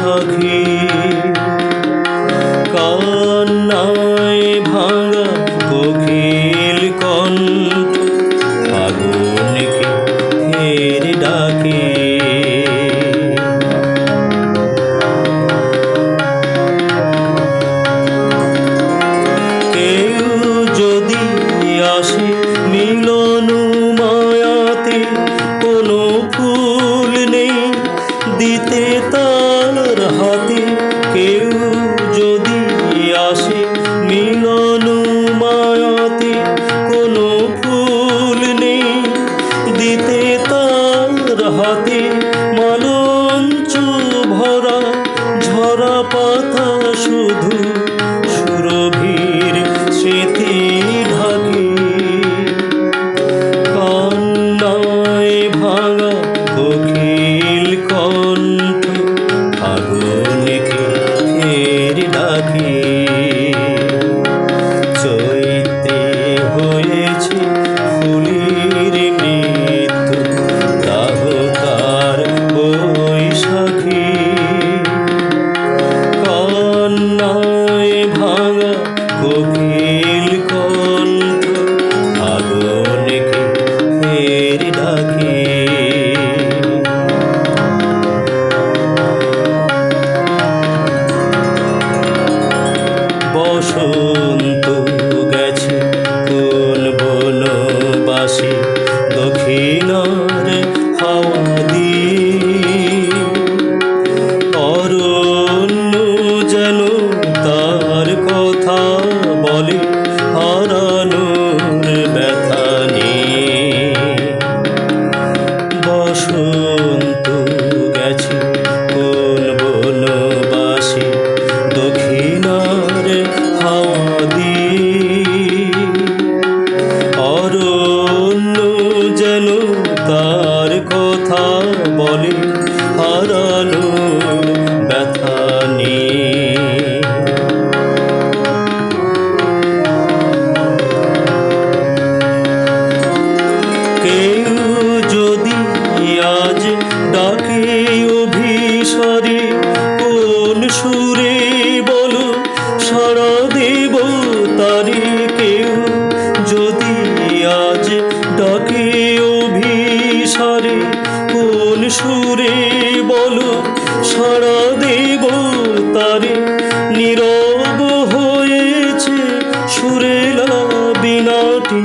সখী বোন তারি কেউ যদি আজ ডাকে অভিসারে কোন সুরে বল সারা দেব তারে। নীরব হয়েছে সুরেলা বিনাটি